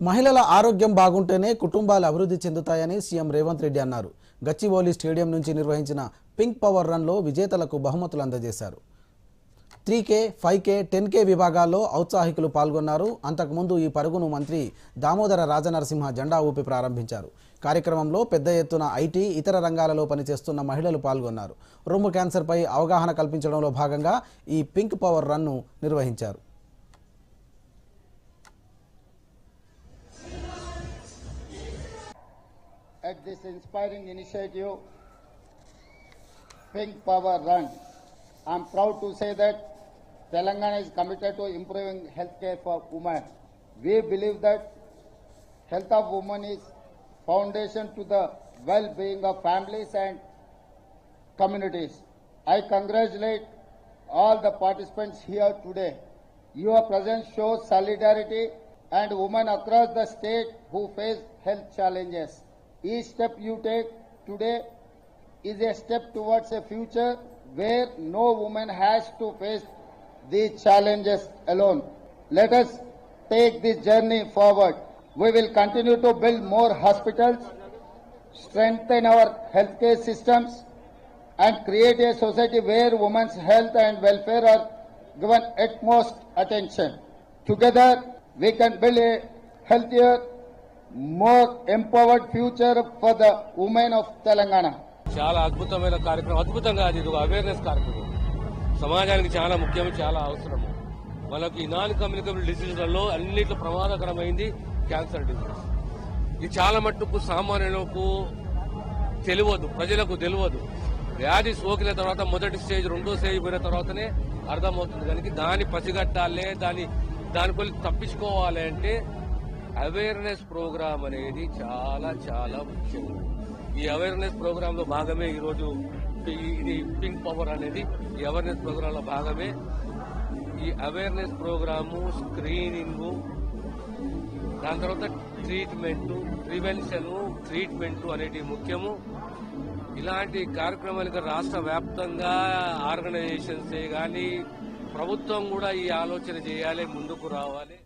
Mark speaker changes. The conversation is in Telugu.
Speaker 1: మహిళల ఆరోగ్యం బాగుంటేనే కుటుంబాలు అభివృద్ధి చెందుతాయని సీఎం రేవంత్ రెడ్డి అన్నారు. గచ్చిబౌలి స్టేడియం నుంచి నిర్వహించిన పింక్ పవర్ రన్లో విజేతలకు బహుమతులు అందజేశారు. Three K five K ten K విభాగాల్లో ఔత్సాహికులు పాల్గొన్నారు. అంతకుముందు ఈ పరుగును మంత్రి దామోదర రాజనరసింహ జెండా ఊపి ప్రారంభించారు. కార్యక్రమంలో పెద్ద ఎత్తున ఐటీ ఇతర రంగాలలో పనిచేస్తున్న మహిళలు పాల్గొన్నారు. రొమ్ము క్యాన్సర్పై అవగాహన కల్పించడంలో భాగంగా ఈ పింక్ పవర్ రన్ను నిర్వహించారు.
Speaker 2: At this inspiring initiative, Pink Power Run. I'm proud to say that Telangana is committed to improving healthcare for women. We believe that health of women is foundation to the well-being of families and communities. I congratulate all the participants here today. Your presence shows solidarity and women across the state who face health challenges. Each step you take today is a step towards a future where no woman has to face these challenges alone. Let us take this journey forward. We will continue to build more hospitals, strengthen our healthcare systems, and create a society where women's health and welfare are given utmost attention. Together, we can build a healthier, more empowered future for the women of Telangana
Speaker 3: చాలా అద్భుతమైన కార్యక్రమం అద్భుతంగా అది ఇది ఒక అవేర్నెస్ కార్యక్రమం. సమాజానికి చాలా ముఖ్యం చాలా అవసరము. మనకి ఈ నాన్ కమ్యూనికబుల్ డిసీజ్లలో అన్నిట్లో ప్రమాదకరమైంది క్యాన్సర్ డిసీజ్. ఇది చాలా మట్టుకు సామాన్యులకు తెలియదు ప్రజలకు తెలియదు. వ్యాధి సోకిన తర్వాత మొదటి స్టేజ్ రెండో స్టేజ్ పోయిన తర్వాతనే అర్థమవుతుంది. కనుక దాన్ని పసిగట్టాలే దాని దాని కొలి తప్పించుకోవాలి అంటే అవేర్నెస్ ప్రోగ్రామ్ అనేది చాలా చాలా ముఖ్యం. ఈ అవేర్నెస్ ప్రోగ్రామ్లో భాగమే ఈరోజు ఇది పింక్ పవర్ అనేది ఈ అవేర్నెస్ ప్రోగ్రామ్లో భాగమే. ఈ అవేర్నెస్ ప్రోగ్రాము స్క్రీనింగ్ దాని తర్వాత ట్రీట్మెంట్ ప్రివెన్షన్ ట్రీట్మెంట్ అనేది ముఖ్యము. ఇలాంటి కార్యక్రమాలకు రాష్ట్ర వ్యాప్తంగా ఆర్గనైజేషన్స్ కానీ ప్రభుత్వం కూడా ఈ ఆలోచన చేయాలి ముందుకు రావాలి.